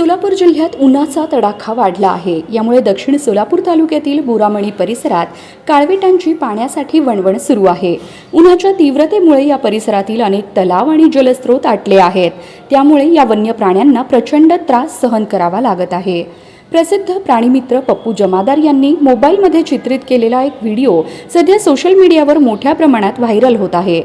सोलापूर जिल्ह्यात उन्हाचा तडाखा वाढला आहे. यामुळे दक्षिण सोलापूर तालुक्यातील बुरामणी परिसरात काळविटांची पाण्यासाठी वणवण सुरू आहे. उन्हाच्या तीव्रतेमुळे या परिसरातील अनेक तलाव आणि जलस्रोत आटले आहेत. त्यामुळे या वन्य प्राण्यांना प्रचंड त्रास सहन करावा लागत आहे. प्रसिद्ध प्राणीमित्र पप्पू जमादार यांनी मोबाईलमध्ये चित्रित केलेला एक व्हिडिओ सध्या सोशल मीडियावर मोठ्या प्रमाणात व्हायरल होत आहे.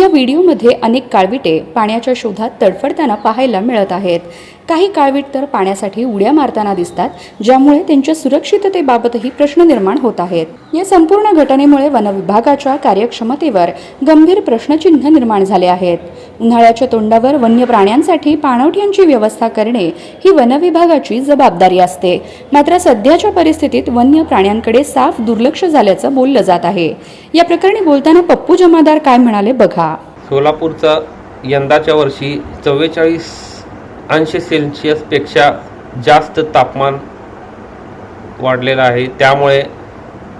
या व्हिडिओमध्ये अनेक काळविटे पाण्याच्या शोधात तडफडताना पाहायला मिळत आहेत. काही काळवीट तर पाण्यासाठी उड्या मारताना दिसतात ज्यामुळे त्यांच्या सुरक्षिततेबाबतही प्रश्न निर्माण होत आहेत. या संपूर्ण घटनेमुळे वनविभागाच्या कार्यक्षमतेवर गंभीर प्रश्नचिन्ह निर्माण झाले आहेत. उन्हाळ्याच्या तोंडावर वन्य प्राण्यांसाठी पाणवठ्यांची व्यवस्था करणे ही वनविभागाची जबाबदारी असते. मात्र सध्याच्या परिस्थितीत वन्य प्राण्यांकडे साफ दुर्लक्ष झाल्याचं बोललं जात आहे. या प्रकरणी बोलताना पप्पू जमादार काय म्हणाले बघा. सोलापूरचा यंदाच्या वर्षी चव्वेचाळीस अंश सेल्सिअसपेक्षा जास्त तापमान वाढलेलं आहे. त्यामुळे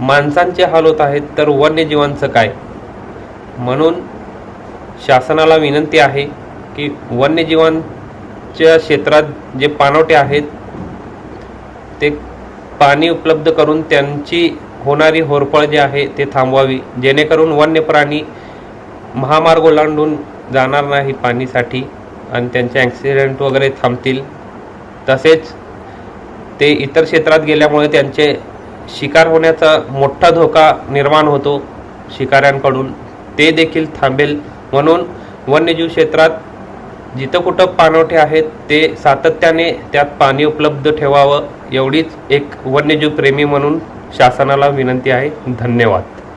माणसांचे हाल होत आहेत तर वन्यजीवांचं काय? म्हणून शासनाला विनंती आहे की वन्यजीवांच्या क्षेत्रात जे पाणवटे आहेत ते पाणी उपलब्ध करून त्यांची होणारी होरपळ जी आहे ते थांबवावी. जेणेकरून वन्य प्राणी महामार्ग ओलांडून जाणार नाही पाणीसाठी आणि त्यांचे ॲक्सिडेंट वगैरे थांबतील. तसेच ते इतर क्षेत्रात गेल्यामुळे त्यांचे शिकार होण्याचा मोठा धोका निर्माण होतो शिकाऱ्यांकडून. ते देखील थांबेल. म्हणून वन्यजीव क्षेत्रात जिथं कुठं पाणवठे आहेत ते सातत्याने त्यात पाणी उपलब्ध ठेवावं एवढीच एक वन्यजीव प्रेमी म्हणून शासनाला विनंती आहे. धन्यवाद.